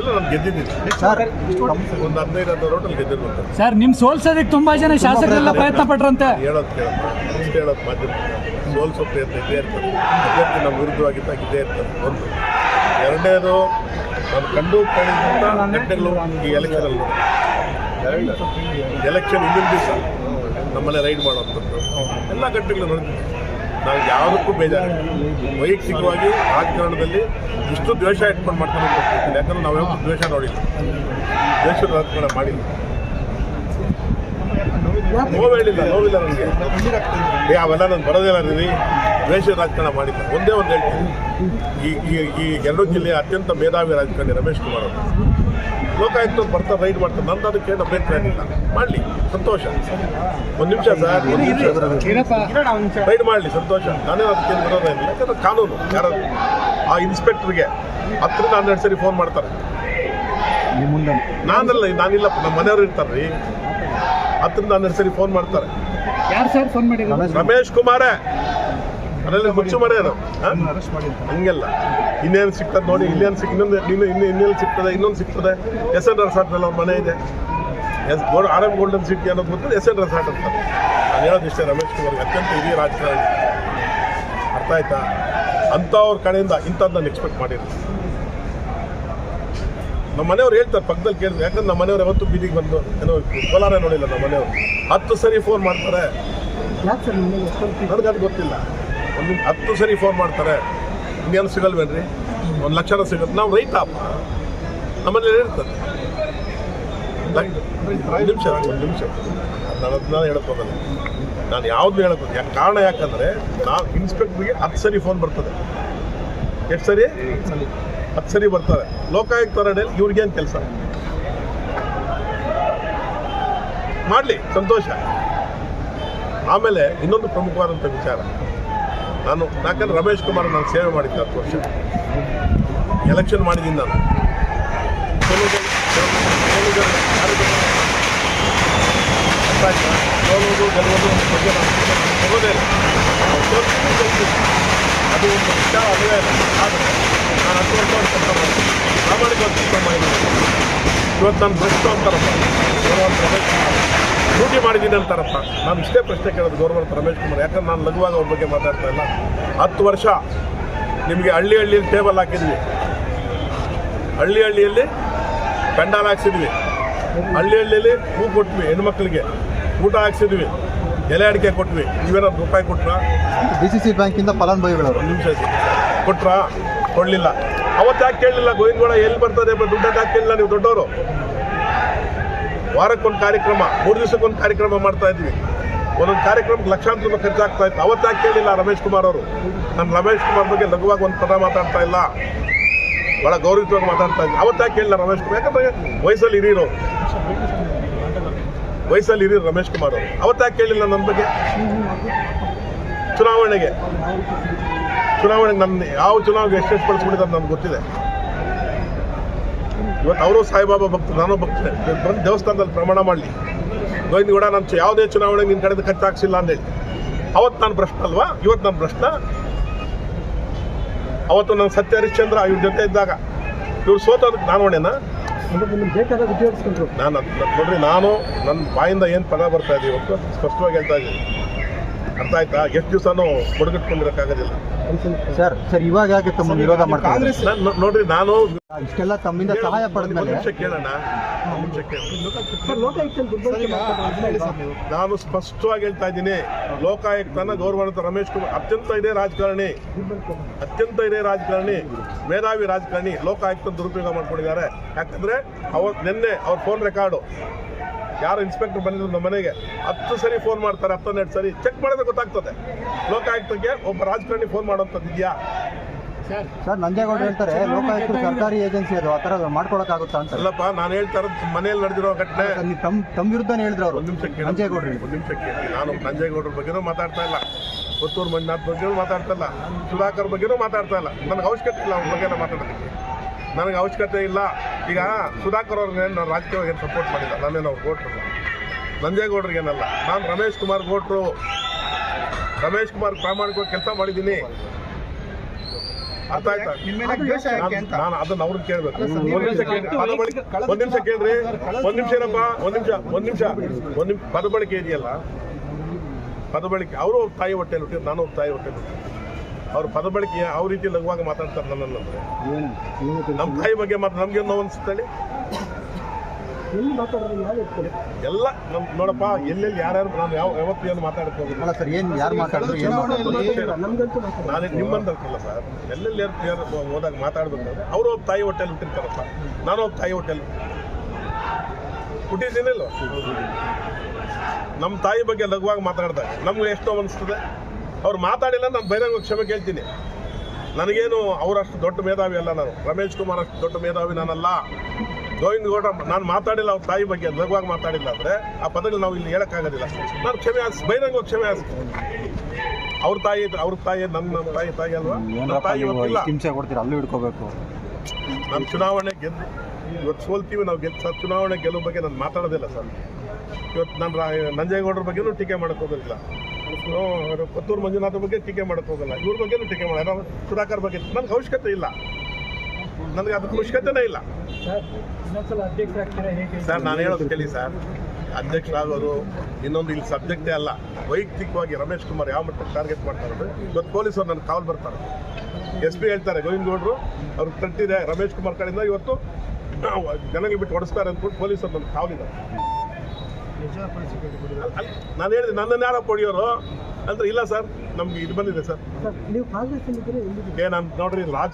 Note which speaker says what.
Speaker 1: ಗೊತ್ತಿಲ್ಲ ನಾನು ಗೆದ್ದಿದ್ದೀನಿ. ಒಂದು ಹದಿನೈದು ರೋಟಲ್ಲಿ ಗೆದ್ದಿರ್ಬೇಕು.
Speaker 2: ಸರ್ ನಿಮ್ ಸೋಲ್ಸೋದಕ್ಕೆ ತುಂಬಾ ಜನ ಶಾಸಕರೆಲ್ಲ ಪ್ರಯತ್ನ ಪಟ್ರಂತೆ.
Speaker 1: ಹೇಳೋದು ಕೇಳಪ್ಪ ಇಷ್ಟು ಹೇಳೋದು ಮಾಧ್ಯಮ. ಸೋಲ್ಸೋ ಪ್ರಯತ್ನ ಇದ್ದೇ ಇರ್ತದೆ ಅಭ್ಯರ್ಥಿ ನಮ್ಮ ವಿರುದ್ಧವಾಗಿದ್ದಾಗ ಇದ್ದೇ ಇರ್ತದೆ ಒಂದು. ಎರಡನೇದು ನಾನು ಕಂಡು ಕೇಳಿದಂಥ ಘಟನೆಗಳು ಈ ಎಲೆಕ್ಷನಲ್ಲಿ ಎಲೆಕ್ಷನ್ ಹಿಂದಿನ ದಿವಸ ನಮ್ಮನೆ ರೈಡ್ ಮಾಡುವಂಥದ್ದು. ಎಲ್ಲ ಘಟನೆಗಳು ನೋಡಿದ್ವಿ ನಾವು ಯಾವುದಕ್ಕೂ ಬೇಜಾರು ವೈಯಕ್ತಿಕವಾಗಿ ರಾಜಕಾರಣದಲ್ಲಿ ಇಷ್ಟು ದ್ವೇಷ ಇಟ್ಕೊಂಡು ಹೋಗ್ತಿಲ್ಲ ಯಾಕಂದ್ರೆ ನಾವು ಯಾವತ್ತೂ ದ್ವೇಷ ನೋಡಿಲ್ಲ. ದ್ವೇಷದ ರಾಜಕಾರಣ ಮಾಡಿಲ್ಲ. ನೋವು ಹೇಳಿಲ್ಲ, ನೋವಿಲ್ಲ ನನಗೆ ಅವೆಲ್ಲ ನಾನು ಬರೋದಿಲ್ಲ ರೀ ದ್ವೇಷ ರಾಜಕಾರಣ ಮಾಡಿಲ್ಲ. ಒಂದೇ ಒಂದು ಹೇಳ್ತೀನಿ. ಈ ಈ ಈ ಎರಡು ಜಿಲ್ಲೆಯ ಅತ್ಯಂತ ಮೇಧಾವಿ ರಾಜಕಾರಣಿ ರಮೇಶ್ ಕುಮಾರ್ ಅವರು. ಲೋಕಾಯುಕ್ತ ಬರ್ತಾ ರೈಡ್ ಮಾಡ್ತಾರೆ. ನಂದು ಅದಕ್ಕೆ ಏನು ಅಭಿಪ್ರಾಯ ಇಲ್ಲ. ಮಾಡಲಿ. ಸಂತೋಷ. ಒಂದು ನಿಮಿಷ ಸರ್ ರೈಡ್ ಮಾಡಲಿ ಸಂತೋಷ. ನಾನೇ ಅದಕ್ಕೆ ಬರೋದೇ ಇಲ್ಲ. ಯಾಕಂದ್ರೆ ಕಾನೂನು. ಯಾರು? ಆ ಇನ್ಸ್ಪೆಕ್ಟರ್ಗೆ ಹತ್ತರಿಂದ ಹನ್ನೆರಡು ಸರಿ ಫೋನ್ ಮಾಡ್ತಾರೆ. ನಾನಲ್ಲ ನಾನಿಲ್ಲಪ್ಪ ನಮ್ಮ ಮನೆಯವರು ಇರ್ತಾರೆ ರೀ. ಹತ್ತರಿಂದ ಹನ್ನೆರಡು ಸರಿ ಫೋನ್ ಮಾಡ್ತಾರೆ.
Speaker 2: ಯಾರು ಸರ್ ಫೋನ್ ಮಾಡಿದ್ರು
Speaker 1: ರಮೇಶ್ ಕುಮಾರೇ. ಅದರಲ್ಲಿ ಮುಚ್ಚು ಮಾಡ್ಯಾರ ಹಂಗೆಲ್ಲ. ಇನ್ನೇನು ಸಿಗ್ತದೆ ನೋಡಿ ಇಲ್ಲೇನು ಸಿಕ್ ಇನ್ನೊಂದು ಇನ್ನು ಇನ್ನು ಇನ್ನೆಲ್ಲಿ ಸಿಗ್ತದೆ ಇನ್ನೊಂದು ಸಿಗ್ತದೆ. ಎಸ್ ಎನ್ ರೆಸಾರ್ಟ್ನಲ್ಲಿ ಅವ್ರ ಮನೆ ಇದೆ. S gold R M golden city ಅನ್ನೋದು ಗೊತ್ತಿಲ್ಲ ಎಸ್ ಎನ್ ರೆಸಾರ್ಟ್ ಅಂತ. ನಾನು ಹೇಳೋದಿಷ್ಟೇ ರಮೇಶ್ ಕುಮಾರ್ ಅತ್ಯಂತ ಹಿರಿಯ ರಾಜಕಾರಣಿ. ಅರ್ಥ ಆಯ್ತಾ? ಅಂಥವ್ರ ಕಡೆಯಿಂದ ಇಂಥದ್ದು ನಾನು ಎಕ್ಸ್ಪೆಕ್ಟ್ ಮಾಡಿದ್ರು. ನಮ್ಮ ಮನೆಯವ್ರು ಹೇಳ್ತಾರೆ ಪಕ್ಕದಲ್ಲಿ ಕೇಳಿದ್ರು ಯಾಕಂದ್ರೆ ನಮ್ಮ ಮನೆಯವ್ರು ಯಾವತ್ತು ಬೀದಿಗೆ ಬಂದು ಏನೋ ಕೋಲಾರ ನೋಡಿಲ್ಲ ನಮ್ಮ ಮನೆಯವರು. ಹತ್ತು ಸರಿ ಫೋನ್ ಮಾಡ್ತಾರೆ. ನನಗೆ ಅದು ಗೊತ್ತಿಲ್ಲ. ಒಂದು ಹತ್ತು ಸರಿ ಫೋನ್ ಮಾಡ್ತಾರೆ. ಇನ್ನೇನು ಸಿಗಲ್ವೇನ್ರಿ? ಒಂದು ಲಕ್ಷನ ಸಿಗುತ್ತೆ ನಾವು ರೈತ ನಮ್ಮಲ್ಲಿ ಇರ್ತದೆ ನಿಮಿಷ, ಒಂದು ನಿಮಿಷ. ನಾನು ಹೋಗಲ್ಲ. ನಾನು ಯಾವ್ದು ಹೋಗಲ್ಲ. ಯಾಕೆ ಕಾರಣ ಯಾಕಂದ್ರೆ ನಾವು ಇನ್ಸ್ಪೆಕ್ಟರ್ಗೆ ಹತ್ತು ಸರಿ ಫೋನ್ ಬರ್ತದೆ. ಎಷ್ಟು ಸರಿ? ಹತ್ತು ಸರಿ ಬರ್ತಾರೆ ಲೋಕಾಯುಕ್ತ ಅರಣ್ಯಲ್ಲಿ ಇವ್ರಿಗೇನು ಕೆಲಸ? ಮಾಡಲಿ, ಸಂತೋಷ. ಆಮೇಲೆ ಇನ್ನೊಂದು ಪ್ರಮುಖವಾದಂಥ ವಿಚಾರ. ನಾನು ಯಾಕಂದ್ರೆ ರಮೇಶ್ ಕುಮಾರ್ ನಾನು ಸೇವೆ ಮಾಡಿದ್ದೆ ಹತ್ತು ವರ್ಷ. ಎಲೆಕ್ಷನ್ ಮಾಡಿದ್ದೀನಿ ನಾನು. ಗೆಲ್ಲುವುದು ಅನ್ನೋ ಬಗ್ಗೆ ನಾನು. ಅದು ಒಂದು ವಿಚಾರ ಅಲ್ಲವೇ ನಾನು ಹತ್ತು ವರ್ಷ ಕೆಲಸ ಇವತ್ತು ನಾನು ಬೆಸ್ಟ್ ಅಂತಾರಪ್ಪ ಡ್ಯೂಟಿ ಮಾಡಿದ್ದೀನಿ ಅಂತಾರಪ್ಪ. ನಾನು ಇಷ್ಟೇ ಪ್ರಶ್ನೆ ಕೇಳೋದು ಗೌರ್ಮೆಂಟ್ ರಮೇಶ್ ಕುಮಾರ್. ಯಾಕಂದ್ರೆ ನಾನು ಲಘುವಾಗಿ ಅವ್ರ ಬಗ್ಗೆ ಮಾತಾಡ್ತಾ ಇಲ್ಲ. ಹತ್ತು ವರ್ಷ ನಿಮಗೆ ಹಳ್ಳಿ ಹಳ್ಳಿಯಲ್ಲಿ ಟೇಬಲ್ ಹಾಕಿದ್ವಿ. ಹಳ್ಳಿ ಹಳ್ಳಿಯಲ್ಲಿ ಪೆಂಡಾಲ್ ಹಾಕ್ಸಿದ್ವಿ. ಹಳ್ಳಿ ಹಳ್ಳಿಯಲ್ಲಿ ಹೂ ಕೊಟ್ವಿ ಹೆಣ್ಮಕ್ಳಿಗೆ. ಊಟ ಹಾಕ್ಸಿದ್ವಿ. ಎಲೆ ಅಡಿಕೆ ಕೊಟ್ವಿ. ನೀವೇನಾದ್ರು ರೂಪಾಯಿ ಕೊಟ್ರಾ?
Speaker 3: ಡಿ ಸಿ ಸಿ ಬ್ಯಾಂಕಿಂದ
Speaker 1: ಫಲಾನುಭವಿಗಳು ನಿಮಿಷ ಕೊಟ್ರಾ? ಕೊಡಲಿಲ್ಲ. ಅವತ್ತು ಯಾಕೆ ಕೇಳಲಿಲ್ಲ? ಗೋವಿಂದಗೌಡ ಎಲ್ಲಿ ಬರ್ತದೆ? ದುಡ್ಡು ಹಾಕಿಲ್ಲ ಕೇಳಿಲ್ಲ ನೀವು ದೊಡ್ಡವರು? ವಾರಕ್ಕೊಂದು ಕಾರ್ಯಕ್ರಮ, ಮೂರು ದಿವಸಕ್ಕೊಂದು ಕಾರ್ಯಕ್ರಮ ಮಾಡ್ತಾ ಇದ್ವಿ. ಒಂದೊಂದು ಕಾರ್ಯಕ್ರಮಕ್ಕೆ ಲಕ್ಷಾಂತರ ರೂಪಾಯಿ ಖರ್ಚಾಗ್ತಾ ಇತ್ತು. ಅವತ್ತಾಗಿ ಕೇಳಿಲ್ಲ ರಮೇಶ್ ಕುಮಾರ್ ಅವರು? ನಾನು ರಮೇಶ್ ಕುಮಾರ್ ಬಗ್ಗೆ ಲಘುವಾಗಿ ಒಂದು ಪದ ಮಾತಾಡ್ತಾ ಇಲ್ಲ. ಬಹಳ ಗೌರವಿತವಾಗಿ ಮಾತಾಡ್ತಾ ಇದ್ದೀನಿ ಅವತ್ತಾಗಿ ಕೇಳಿಲ್ಲ ರಮೇಶ್ ಕುಮಾರ್? ಯಾಕಂದ್ರೆ ವಯಸ್ಸಲ್ಲಿ ಹಿರಿಯರು ವಯಸ್ಸಲ್ಲಿ ಹಿರಿಯರು ರಮೇಶ್ ಕುಮಾರ್ ಅವರು. ಅವತ್ತು ಯಾಕೆ ಕೇಳಿಲ್ಲ ನನ್ನ ಬಗ್ಗೆ? ಚುನಾವಣೆಗೆ. ಚುನಾವಣೆಗೆ ನನ್ನ ಯಾವ ಚುನಾವಣೆಗೆ ಎಷ್ಟೆಷ್ಟು ಬಳಸ್ಬಿಟ್ಟಿದ್ದಾರೆ ನನಗೆ ಗೊತ್ತಿದೆ. ಇವತ್ತು ಅವರು ಸಾಯಿಬಾಬಾ ಭಕ್ತರು, ನಾನು ಭಕ್ತನೆ ಬಂದು ದೇವಸ್ಥಾನದಲ್ಲಿ ಪ್ರಮಾಣ ಮಾಡಲಿ. ಗೋವಿಂದಗೌಡ ನಾನು ಯಾವುದೇ ಚುನಾವಣೆ ನಿನ್ನ ಕಡೆದು ಹಾಕ್ಸಿಲ್ಲ ಅಂತೇಳಿ ಅವತ್ತು ನಾನು ಪ್ರಶ್ನೆ ಅಲ್ವಾ? ಇವತ್ತು ನನ್ನ ಪ್ರಶ್ನೆ ಅವತ್ತು ನಾನು ಸತ್ಯ ಹರಿಶ್ಚಂದ್ರ ಇವ್ರ ಜೊತೆ ಇದ್ದಾಗ. ಇವ್ರು ಸೋತೋದಕ್ಕೆ ನಾನು ಹೊಣೆನಾ? ನಾನು ನೋಡ್ರಿ, ನಾನು ನನ್ನ ಬಾಯಿಂದ ಏನು ಪದ ಬರ್ತಾ ಇದೆ ಇವತ್ತು? ಸ್ಪಷ್ಟವಾಗಿ ಹೇಳ್ತಾ ಇದ್ದೀನಿ. ಅರ್ಥ ಆಯ್ತಾ? ಎಷ್ಟು ದಿವಸನೂ ಕೊಡಗಿಟ್ಕೊಂಡಿರೋಕ್ಕಾಗೋದಿಲ್ಲ
Speaker 3: ಸರ್ ಸರ್ ಇವಾಗ ಯಾಕೆ ತಮ್ಮ ವಿರೋಧ ಮಾಡ್ತಾರೆ
Speaker 1: ನಾನು ನೋಡ್ರಿ ನಾನು
Speaker 3: ಇಷ್ಟೆಲ್ಲ ತಮ್ಮಿಂದ ಸಹಾಯ
Speaker 1: ಪಡೆದ ಒಂದು ನಾನು ಸ್ಪಷ್ಟವಾಗಿ ಹೇಳ್ತಾ ಇದ್ದೀನಿ ಲೋಕಾಯುಕ್ತನ ಗೌರವಾನ್ವಿತ ರಮೇಶ್ ಕುಮಾರ್ ಅತ್ಯಂತ ಇದೇ ರಾಜಕಾರಣಿ ಅತ್ಯಂತ ಇದೇ ರಾಜಕಾರಣಿ ಮೇಧಾವಿ ರಾಜಕಾರಣಿ ಲೋಕಾಯುಕ್ತ ದುರುಪಯೋಗ ಮಾಡ್ಕೊಂಡಿದ್ದಾರೆ. ಯಾಕಂದ್ರೆ ಅವ್ರ ನಿನ್ನೆ ಅವ್ರ ಫೋನ್ ರೆಕಾರ್ಡು ಯಾರು ಇನ್ಸ್ಪೆಕ್ಟರ್ ಬಂದಿದ್ರು ನಮ್ಮ ಮನೆಗೆ ಹತ್ತು ಸರಿ ಫೋನ್ ಮಾಡ್ತಾರೆ ಹತ್ತೊಂದೆರಡು ಸರಿ. ಚೆಕ್ ಮಾಡಿದ್ರೆ ಗೊತ್ತಾಗ್ತದೆ. ಲೋಕಾಯುಕ್ತಕ್ಕೆ ಒಬ್ಬ ರಾಜಕಾರಣಿ ಫೋನ್ ಮಾಡೋಂಥದ್ದು ಇದೆಯಾ?
Speaker 3: ಸರ್. ನಂಜೇಗೌಡ ಹೇಳ್ತಾರೆ ಲೋಕಾಯುಕ್ತ ಸರ್ಕಾರಿ ಏಜೆನ್ಸಿ ಅದು ಆ ಥರ ಮಾಡ್ಕೊಳಕ್ಕಾಗುತ್ತಾ ಅಂತ.
Speaker 1: ಅಲ್ಲಪ್ಪ ನಾನು ಹೇಳ್ತಾ ಇರೋದು ಮನೆಯಲ್ಲಿ ನಡೆದಿರೋ ಘಟನೆ.
Speaker 3: ತಮ್ಮ ತಮ್ಮ ವಿರುದ್ಧನೇ ಹೇಳಿದ್ರು ಅವರು.
Speaker 1: ಒಂದು ನಿಮಿಷ ಕೇಳಿ.
Speaker 3: ನಂಜೇಗೌಡರು
Speaker 1: ಒಂದು ನಿಮಿಷ ಕೇಳಿ. ನಾನು ನಂಜೇಗೌಡರ ಬಗ್ಗೆನೂ ಮಾತಾಡ್ತಾ ಇಲ್ಲ. ಪುತ್ತೂರು ಮಂಜುನಾಥ್ ಬಗ್ಗೆನೂ ಮಾತಾಡ್ತಾ ಇಲ್ಲ. ಸುಧಾಕರ್ ಬಗ್ಗೆನೂ ಮಾತಾಡ್ತಾ ಇಲ್ಲ. ನನಗೆ ಅವಶ್ಯಕತೆ ಇಲ್ಲ ಅವ್ರ ಬಗ್ಗೆ ಮಾತಾಡೋದಕ್ಕೆ. ನನಗೆ ಅವಶ್ಯಕತೆ ಇಲ್ಲ. ಈಗ ಸುಧಾಕರ್ ಅವ್ರನ್ನೇನು ನಾನು ರಾಜಕೀಯವಾಗಿ ಏನು ಸಪೋರ್ಟ್ ಮಾಡಿಲ್ಲ? ನಾನೇನು ಅವ್ರು ಗೋಟ್ರಲ್ಲ ಏನಲ್ಲ? ನಾನು ರಮೇಶ್ ಕುಮಾರ್ ಗೋಟ್ರು ರಮೇಶ್ ಕುಮಾರ್ ಪ್ರಾಮಾಣಿಕವಾಗಿ ಕೆಲಸ ಮಾಡಿದ್ದೀನಿ. ಅರ್ಥ ಆಯ್ತಾ? ನಾನು ಅದನ್ನ ಅವ್ರನ್ನ ಕೇಳ್ಬೇಕು. ಒಂದ್ ನಿಮಿಷ ಕೇಳಿ ಒಂದ್ ನಿಮಿಷ ಕೇಳ್ರಿ. ಒಂದ್ ನಿಮಿಷ ಏನಪ್ಪ? ಒಂದ್ ನಿಮಿಷ ಒಂದ್ ನಿಮಿಷ. ಒಂದ್ ನಿಮಿಷ ಪದ ಬಳಕೆ ಇದೆಯಲ್ಲ? ಪದ ಬಳಕೆ ಅವರು ತಾಯಿ ಹೊಟ್ಟೆ ನಾನು ತಾಯಿ ಹೊಟ್ಟೆ ಅವ್ರ ಪದ ಬಳಕೆ ಯಾವ ರೀತಿ ಲಘುವಾಗಿ ಮಾತಾಡ್ತಾರೆ ಅಂದ್ರೆ? ನಮ್ಮ ತಾಯಿ ಬಗ್ಗೆ ಮಾತ್ರ ನಮ್ಗೆ ನೋವು ಅನ್ಸುತ್ತಲ್ಲಿ ಎಲ್ಲ ನಮ್ ನೋಡಪ್ಪ ಎಲ್ಲೆಲ್ಲಿ ಯಾರ್ಯಾರು ನಾನು ಯಾವ ಯಾವತ್ತು ಏನು ಮಾತಾಡಕ್ಕೆ
Speaker 3: ಸರ್ ಏನು ಯಾರು
Speaker 1: ನಾನು ನಿಮ್ಮಂತಲ್ಲ ಸರ್? ಎಲ್ಲೆಲ್ಲಿ ಯಾರು ಯಾರು ಹೋದಾಗ ಮಾತಾಡ್ಬೇಕಾದ್ರೆ ಅವರು ಒಬ್ಬ ತಾಯಿ ಹೋಟೆಲ್ ಹುಟ್ಟಿರ್ತಾರಪ್ಪ ನಾನು ಒಬ್ಬ ತಾಯಿ ಹೊಟ್ಟೆಲಿ ಹುಟ್ಟಿದ್ದೀನಿಲ್ಲ ನಮ್ಮ ತಾಯಿ ಬಗ್ಗೆ ಲಘುವಾಗಿ ಮಾತಾಡ್ದಾಗ ನಮ್ಗೆ ಎಷ್ಟು ಅನಿಸ್ತದೆ. ಅವ್ರು ಮಾತಾಡಿಲ್ಲ ನಾನು ಬೈರಂಗ ಕ್ಷಮೆ ಕೇಳ್ತೀನಿ. ನನಗೇನು ಅವರಷ್ಟು ದೊಡ್ಡ ಮೇಧಾವಿ ಅಲ್ಲ ನಾನು. ರಮೇಶ್ ಕುಮಾರ್ ಅಷ್ಟು ದೊಡ್ಡ ಮೇಧಾವಿ ನಾನಲ್ಲ. ಗೋವಿಂದ ಗೌಡ ನಾನು ಮಾತಾಡಿಲ್ಲ ಅವ್ರ ತಾಯಿ ಬಗ್ಗೆ ಲಘುವಾಗಿ ಮಾತಾಡಿಲ್ಲ ಅಂದರೆ ಆ ಪದಗಳು ನಾವು ಇಲ್ಲಿ ಹೇಳೋಕ್ಕಾಗೋದಿಲ್ಲ. ನಾನು ಕ್ಷಮೆ ಹಾಸ್ ಬೈರಂಗ ಕ್ಷಮೆ ಹಾಸ್ತೀನಿ ಅವ್ರ ತಾಯಿ ಅವ್ರ ತಾಯಿ ನನ್ನ ನಮ್ಮ ತಾಯಿ ತಾಯಿ ಅಲ್ವಾ? ತಾಯಿ
Speaker 3: ಹಿಂಸೆ ಕೊಡ್ತೀರಾ? ಅಲ್ಲೂ ಹಿಡ್ಕೋಬೇಕು.
Speaker 1: ನಾನು ಚುನಾವಣೆ ಗೆದ್ದು ಇವತ್ತು ಸೋಲ್ತೀವಿ ನಾವು ಗೆದ್ದು ಸರ್ ಚುನಾವಣೆ ಗೆಲ್ಲೋ ಬಗ್ಗೆ ನಾನು ಮಾತಾಡೋದಿಲ್ಲ ಸರ್. ಇವತ್ತು ನಾನು ನಂಜೇಗೌಡರ ಬಗ್ಗೆನೂ ಟೀಕೆ ಮಾಡಕ್ಕೆ ಹೋಗೋದಿಲ್ಲ. ಅವ್ರು ಪುತ್ತೂರು ಮಂಜುನಾಥ ಬಗ್ಗೆ ಟೀಕೆ ಮಾಡಕ್ಕೆ ಹೋಗಲ್ಲ. ಇವ್ರ ಬಗ್ಗೆನೂ ಟೀಕೆ ಮಾಡಲ್ಲ. ಸುಧಾಕರ್ ಬಗ್ಗೆ ನನಗೆ ಅವಶ್ಯಕತೆ ಇಲ್ಲ. ನನಗೆ ಅದಕ್ಕೆ ಅವಶ್ಯಕತೆನೇ ಇಲ್ಲ.
Speaker 2: ಸರ್
Speaker 1: ನಾನು ಹೇಳೋದು ಕೇಳಿ ಸರ್. ಅಧ್ಯಕ್ಷರಾಗೋದು ಇನ್ನೊಂದು ಇಲ್ಲಿ ಸಬ್ಜೆಕ್ಟೇ ಅಲ್ಲ. ವೈಯಕ್ತಿಕವಾಗಿ ರಮೇಶ್ ಕುಮಾರ್ ಯಾವ ಮಟ್ಟಕ್ಕೆ ಟಾರ್ಗೆಟ್ ಮಾಡ್ತಾರೆ ಇವತ್ತು ಪೊಲೀಸರು ನನ್ನ ಕಾವಲು ಬರ್ತಾರೆ. ಎಸ್ ಪಿ ಹೇಳ್ತಾರೆ ಗೋವಿಂದ ಗೌಡ್ರು ಅವ್ರಿಗೆ ತಟ್ಟಿದೆ ರಮೇಶ್ ಕುಮಾರ್ ಕಡೆಯಿಂದ ಇವತ್ತು ಜನಗಳು ಬಿಟ್ಟು ಹೊಡಿಸ್ತಾರೆ ಅಂದ್ಬಿಟ್ಟು ಪೊಲೀಸರು ನನ್ನ ಕಾವಲಿದ್ದಾರೆ ನಾನು ಹೇಳಿದೆ ನನ್ನನ್ನು ಯಾರೋ ಪಡೆಯೋರು ಅಂದ್ರೆ ಇಲ್ಲ ಸರ್ ನಮ್ಗೆ ಇದು ಬಂದಿದೆ ಸರ್.
Speaker 2: ನೀವು ಕಾಂಗ್ರೆಸ್
Speaker 1: ಏ ನಾನು ನೋಡ್ರಿ ರಾಜ